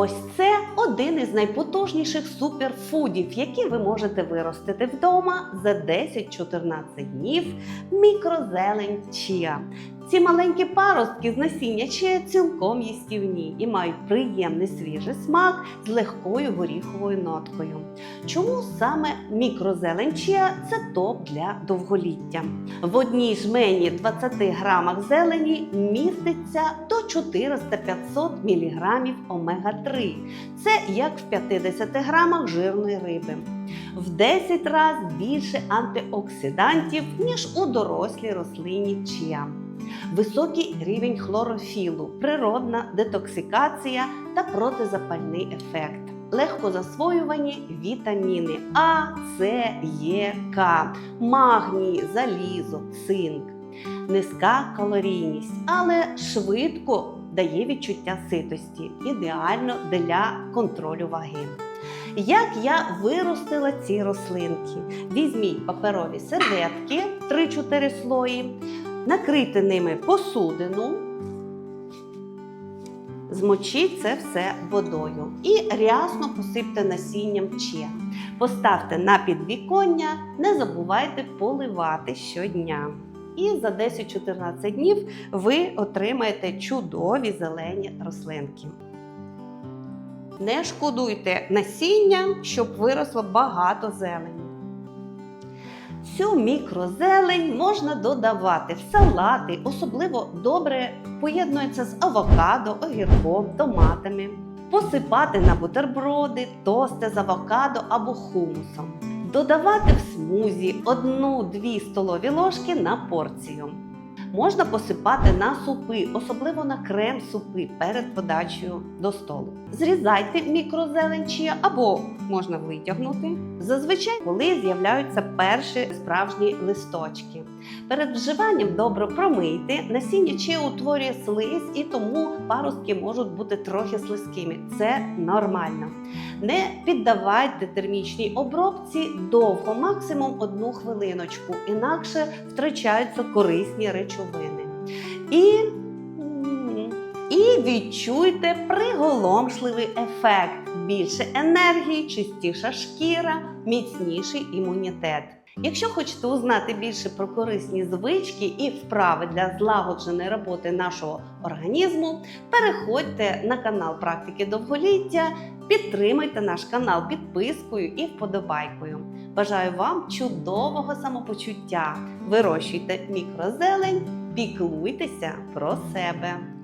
Ось це один із найпотужніших суперфудів, які ви можете виростити вдома за 10-14 днів. Мікрозелень чія. Ці маленькі паростки з насіння чия цілком їстівні і мають приємний свіжий смак з легкою горіховою ноткою. Чому саме мікрозелень чия це топ для довголіття? В одній жмені 20 грамах зелені міститься до 400-500 мг омега-3. Це як в 50 грамах жирної риби. В 10 разів більше антиоксидантів, ніж у дорослій рослині чия. Високий рівень хлорофілу, природна детоксикація та протизапальний ефект. Легко засвоювані вітаміни А, С, Е, К, магній, залізо, цинк. Низька калорійність, але швидко дає відчуття ситості, ідеально для контролю ваги. Як я виростила ці рослинки? Візьміть паперові серветки 3-4 слої, накрийте ними посудину, змочіть це все водою і рясно посипте насінням чия. Поставте на підвіконня, не забувайте поливати щодня. І за 10-14 днів ви отримаєте чудові зелені рослинки. Не шкодуйте насіння, щоб виросло багато зелені. Цю мікрозелень можна додавати в салати, особливо добре поєднується з авокадо, огірком, томатами, посипати на бутерброди, тости з авокадо або хумусом. Додавати в смузі 1-2 столові ложки на порцію. Можна посипати на супи, особливо на крем-супи перед подачею до столу. Зрізайте мікрозелень або можна витягнути. Зазвичай, коли з'являються перші справжні листочки. Перед вживанням добре промийте. Насіння чия утворює слизь, і тому паростки можуть бути трохи слизькими. Це нормально. Не піддавайте термічній обробці довго, максимум одну хвилиночку, інакше втрачаються корисні речовини. І, і відчуйте приголомшливий ефект: більше енергії, чистіша шкіра, міцніший імунітет. Якщо хочете узнати більше про корисні звички і вправи для злагодженої роботи нашого організму, переходьте на канал Практики довголіття, підтримайте наш канал підпискою і вподобайкою. Бажаю вам чудового самопочуття! Вирощуйте мікрозелень, піклуйтеся про себе!